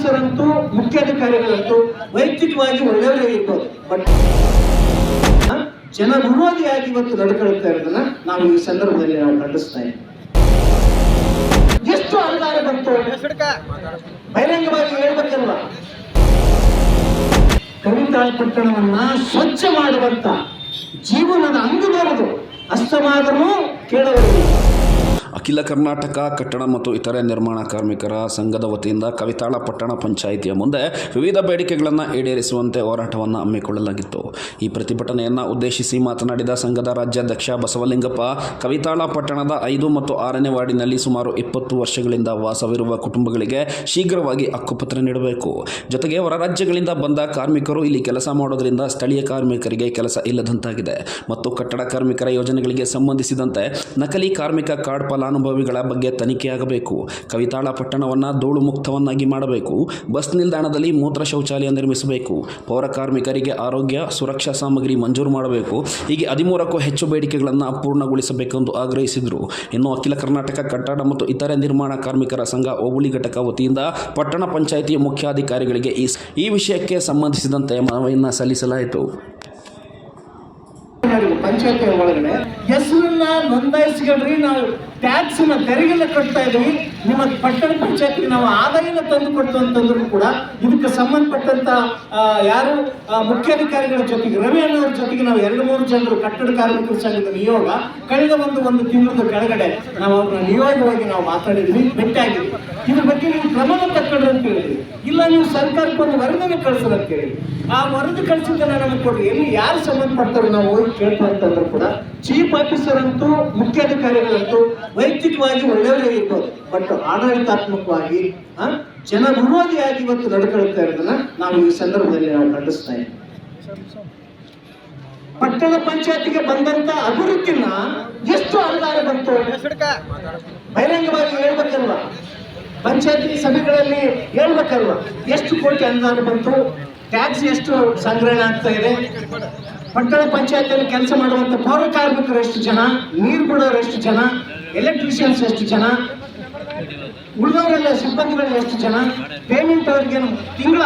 Officer ಅಂತೂ ಮುಖ್ಯಾಧಿಕಾರಿಗಳಂತೂ ವೈಯಕ್ತಿಕವಾಗಿ ಒಳ್ಳೆಯವರೇ ಇರ್ಬೋದು. ಬಟ್ ಜನ ವಿರೋಧಿಯಾಗಿ ಇವತ್ತು ನಡ್ಕೊಳ್ತಾ ಇರೋದನ್ನ ನಾವು ಈ ಸಂದರ್ಭದಲ್ಲಿ ನಾವು ಖಂಡಿಸ್ತಾ ಇದ್ದೀವಿ. ಎಷ್ಟು ಅನುದಾನ ಬಂತು? ಬಹಿರಂಗವಾಗಿ ಹೇಳ್ಬೇಕಲ್ವ? ಕವಿತಾಳ್ ಪಟ್ಟಣವನ್ನ ಸ್ವಚ್ಛ ಮಾಡುವಂತ ಜೀವನದ ಅಂಗದವರದು ಅಸ್ತಮಾದರೂ ಕೇಳವರಿಗೆ. ಅಖಿಲ ಕರ್ನಾಟಕ ಕಟ್ಟಡ ಮತ್ತು ಇತರೆ ನಿರ್ಮಾಣ ಕಾರ್ಮಿಕರ ಸಂಘದ ವತಿಯಿಂದ ಕವಿತಾಳ ಪಟ್ಟಣ ಪಂಚಾಯಿತಿಯ ಮುಂದೆ ವಿವಿಧ ಬೇಡಿಕೆಗಳನ್ನು ಈಡೇರಿಸುವಂತೆ ಹೋರಾಟವನ್ನು ಹಮ್ಮಿಕೊಳ್ಳಲಾಗಿತ್ತು. ಈ ಪ್ರತಿಭಟನೆಯನ್ನು ಉದ್ದೇಶಿಸಿ ಮಾತನಾಡಿದ ಸಂಘದ ರಾಜ್ಯಾಧ್ಯಕ್ಷ ಬಸವಲಿಂಗಪ್ಪ, ಕವಿತಾಳ ಪಟ್ಟಣದ ಐದು ಮತ್ತು ಆರನೇ ವಾರ್ಡಿನಲ್ಲಿ ಸುಮಾರು ಇಪ್ಪತ್ತು ವರ್ಷಗಳಿಂದ ವಾಸವಿರುವ ಕುಟುಂಬಗಳಿಗೆ ಶೀಘ್ರವಾಗಿ ಹಕ್ಕುಪತ್ರ ನೀಡಬೇಕು. ಜೊತೆಗೆ ಹೊರ ರಾಜ್ಯಗಳಿಂದ ಬಂದ ಕಾರ್ಮಿಕರು ಇಲ್ಲಿ ಕೆಲಸ ಮಾಡೋದರಿಂದ ಸ್ಥಳೀಯ ಕಾರ್ಮಿಕರಿಗೆ ಕೆಲಸ ಇಲ್ಲದಂತಾಗಿದೆ. ಮತ್ತು ಕಟ್ಟಡ ಕಾರ್ಮಿಕರ ಯೋಜನೆಗಳಿಗೆ ಸಂಬಂಧಿಸಿದಂತೆ ನಕಲಿ ಕಾರ್ಮಿಕ ಕಾರ್ಡ್ ಫಲಾನುಭವಿಗಳ ಬಗ್ಗೆ ತನಿಖೆಯಾಗಬೇಕು ಕವಿತಾಳ ಪಟ್ಟಣವನ್ನು ಧೂಳು ಮುಕ್ತವನ್ನಾಗಿ ಮಾಡಬೇಕು. ಬಸ್ ನಿಲ್ದಾಣದಲ್ಲಿ ಮೂತ್ರ ಶೌಚಾಲಯ ನಿರ್ಮಿಸಬೇಕು. ಪೌರ ಕಾರ್ಮಿಕರಿಗೆ ಆರೋಗ್ಯ, ಸುರಕ್ಷಾ ಸಾಮಗ್ರಿ ಮಂಜೂರು ಮಾಡಬೇಕು. ಹೀಗೆ ಹದಿಮೂರಕ್ಕೂ ಹೆಚ್ಚು ಬೇಡಿಕೆಗಳನ್ನು ಪೂರ್ಣಗೊಳಿಸಬೇಕೆಂದು ಆಗ್ರಹಿಸಿದರು. ಇನ್ನು ಅಖಿಲ ಕರ್ನಾಟಕ ಕಟ್ಟಡ ಮತ್ತು ಇತರೆ ನಿರ್ಮಾಣ ಕಾರ್ಮಿಕರ ಸಂಘ ಹೋಬಳಿ ಘಟಕ ವತಿಯಿಂದ ಪಟ್ಟಣ ಪಂಚಾಯಿತಿಯ ಮುಖ್ಯಾಧಿಕಾರಿಗಳಿಗೆ ಈ ಈ ವಿಷಯಕ್ಕೆ ಸಂಬಂಧಿಸಿದಂತೆ ಮನವಿಯನ್ನು ಸಲ್ಲಿಸಲಾಯಿತು. ಪಂಚಾಯತಿ ಒಳಗಡೆ ಹೆಸರನ್ನ ನೋಂದಾಯಿಸ್ಕೊಳ್ರಿ ನಾವು ಟ್ಯಾಕ್ಸ್ನ ತೆರಿಗೆಲ್ಲ ಕಟ್ತಾ ಇದೀವಿ ನಿಮ್ಮ ಪಟ್ಟಣ ಪಂಚಾಯತ್ಗೆ ನಾವು ಆದಾಯನ ತಂದು ಕೊಡ್ತು ಅಂತಂದ್ರು ಕೂಡ ಇದಕ್ಕೆ ಸಂಬಂಧಪಟ್ಟಂತ ಯಾರು ಮುಖ್ಯಾಧಿಕಾರಿಗಳ ಜೊತೆಗೆ, ರವಿ ಅನ್ನೋರ ಜೊತೆಗೆ ನಾವು ಎರಡು ಮೂರು ಜನರು ಕಟ್ಟಡ ಕಾರ್ಮಿಕರ ಸಂಘದ ನಿಯೋಗ ಕಳೆದ ಒಂದು ಒಂದು ತಿಂಗಳ ಕೆಳಗಡೆ ನಾವು ಅವ್ರನ್ನ ನಿಯೋಗವಾಗಿ ನಾವು ಮಾತಾಡಿದ್ವಿ, ಭೇಟಿಯಾಗಿದ್ವಿ. ಇದ್ರ ಬಗ್ಗೆ ನೀವು ಕ್ರಮನ ತಕ್ಕಂತ ಅಂತ ಹೇಳಿದ್ವಿ ಇಲ್ಲ ನೀವು ಸರ್ಕಾರಕ್ಕೆ ಒಂದು ವರದಿನ ಕಳ್ಸೋದು ಅಂತ ಹೇಳಿ. ಆ ವರದಿ ಕಳ್ಸಿದ್ದನ್ನ ನಮಗೆ ಕೊಡಿ. ಎಲ್ಲಿ ಯಾರು ಸಂಬಂಧಪಡ್ತಾರೆ ನಾವು ಹೋಗಿ ಕೇಳ್ತಾ ಅಂತಂದ್ರು ಕೂಡ ಚೀಫ್ ಆಫೀಸರ್ ಅಂತೂ ಮುಖ್ಯಾಧಿಕಾರಿಗಳಂತೂ ವೈಯಕ್ತಿಕವಾಗಿ ಒಳ್ಳೆಯವರೇ ಇರ್ಬೋದು. ಬಟ್ ಆಡಳಿತಾತ್ಮಕವಾಗಿ ಜನ ವಿರೋಧಿಯಾಗಿ ಇವತ್ತು ನಡ್ಕೊಳ್ತಾ ಇರೋದನ್ನ ನಾವು ಈ ಸಂದರ್ಭದಲ್ಲಿ ನಾವು ಖಂಡಿಸ್ತಾ ಇದ್ದೀವಿ. ಪಟ್ಟಣ ಪಂಚಾಯತಿಗೆ ಬಂದಂತ ಅಭಿವೃದ್ಧಿನ ಎಷ್ಟು ಅನುದಾನ ಬಂತು? ಬಹಿರಂಗವಾಗಿ ಹೇಳ್ಬೇಕಲ್ವ? ಪಂಚಾಯತಿ ಸಭೆಗಳಲ್ಲಿ ಹೇಳ್ಬೇಕಲ್ವ? ಎಷ್ಟು ಕೋಟಿ ಅನುದಾನ ಬಂತು? ಟ್ಯಾಕ್ಸ್ ಎಷ್ಟು ಸಂಗ್ರಹಣೆ ಆಗ್ತಾ ಇದೆ? ಪಟ್ಟಣ ಪಂಚಾಯತಿಯಲ್ಲಿ ಕೆಲಸ ಮಾಡುವಂತ ಪೌರ ಕಾರ್ಮಿಕರು ಎಷ್ಟು ಜನ? ನೀರು ಬಿಡೋರು ಎಷ್ಟು ಜನ? ಎಲೆಕ್ಟ್ರಿಷಿಯನ್ಸ್ ಎಷ್ಟು ಜನ? ಉಳಿದವರೆಲ್ಲ ಸಿಬ್ಬಂದಿಗಳು ಎಷ್ಟು ಜನ? ಪೇಮೆಂಟ್ ಅವ್ರಿಗೆ ತಿಂಗಳ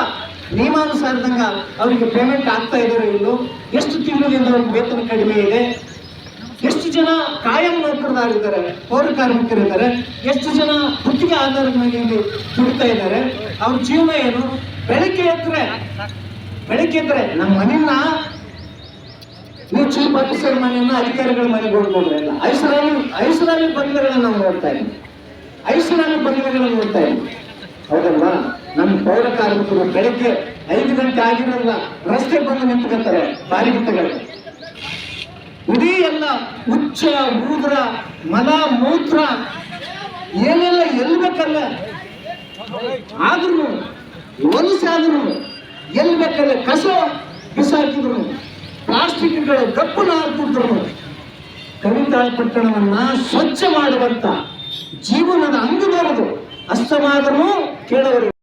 ನಿಯಮಾನುಸಾರದಂಗ ಅವರಿಗೆ ಪೇಮೆಂಟ್ ಆಗ್ತಾ ಇದ್ದಾರೆ ಇವರು. ಎಷ್ಟು ತಿಂಗಳಿಂದ ಅವ್ರಿಗೆ ವೇತನ ಕಡಿಮೆ ಇದೆ? ಎಷ್ಟು ಜನ ಕಾಯಂ ನೌಕರದಾರಿದ್ದಾರೆ ಪೌರ ಕಾರ್ಮಿಕರಿದ್ದಾರೆ, ಎಷ್ಟು ಜನ ಗುತ್ತಿಗೆ ಆಧಾರದ ಮೇಲೆ ಇಲ್ಲಿ ದುಡಿತಾ ಇದ್ದಾರೆ, ಅವ್ರ ಜೀವನ ಏನು? ಬೆಳಗ್ಗೆ ಬೆಳಗ್ಗೆ ಎದ್ರೆ ನಮ್ಮ ಮನೆಯನ್ನ ನೀವು ಚೀಫ್ ಆಫೀಸರ್ ಮನೆಯನ್ನ ಅಧಿಕಾರಿಗಳ ಮನೆಗೆ ಹೋಗಿ ಐಸರಾಲಿ ಐಸರಾಲಿ ಬಂಧುಗಳನ್ನ ನಾವು ನೋಡ್ತಾ ಇದ್ದೀವಿ ಐಸರಾಲಿ ಬಂಧುಗಳನ್ನ ನೋಡ್ತಾ ಇದ್ದೀವಿ ಹೌದಲ್ವಾ? ನಮ್ಮ ಪೌರ ಕಾರ್ಮಿಕರು ಬೆಳಗ್ಗೆ ಐದು ಗಂಟೆ ಆಗಿರಲ್ಲ ರಸ್ತೆ ಬಂದು ನಿಂತ್ಕೊತಾರೆ ಬಾಲಿಗಿತ್ತಗಳು ಇಡೀ ಎಲ್ಲ ಉಚ್ಚ ಮೂದ್ರ ಮಲ, ಮೂತ್ರ, ಏನೆಲ್ಲ ಎಲ್ಬೇಕಲ್ಲ ಆದ್ರೂ, ಹೊಲಸಾದ್ರು ಎಲ್ಬೇಕಲ್ಲ ಕಸ ಬಿಸಾಕಿದ್ರು, ಪ್ಲಾಸ್ಟಿಕ್ಗಳ ಗಪ್ಪನ ಹಾಕಿದ್ರು ಕವಿತಾಳ್ ಪಟ್ಟಣವನ್ನ ಸ್ವಚ್ಛ ಮಾಡುವಂತ ಜೀವನದ ಅಂಗದವರದು ಅಸ್ತಮಾದರೂ ಕೇಳವರು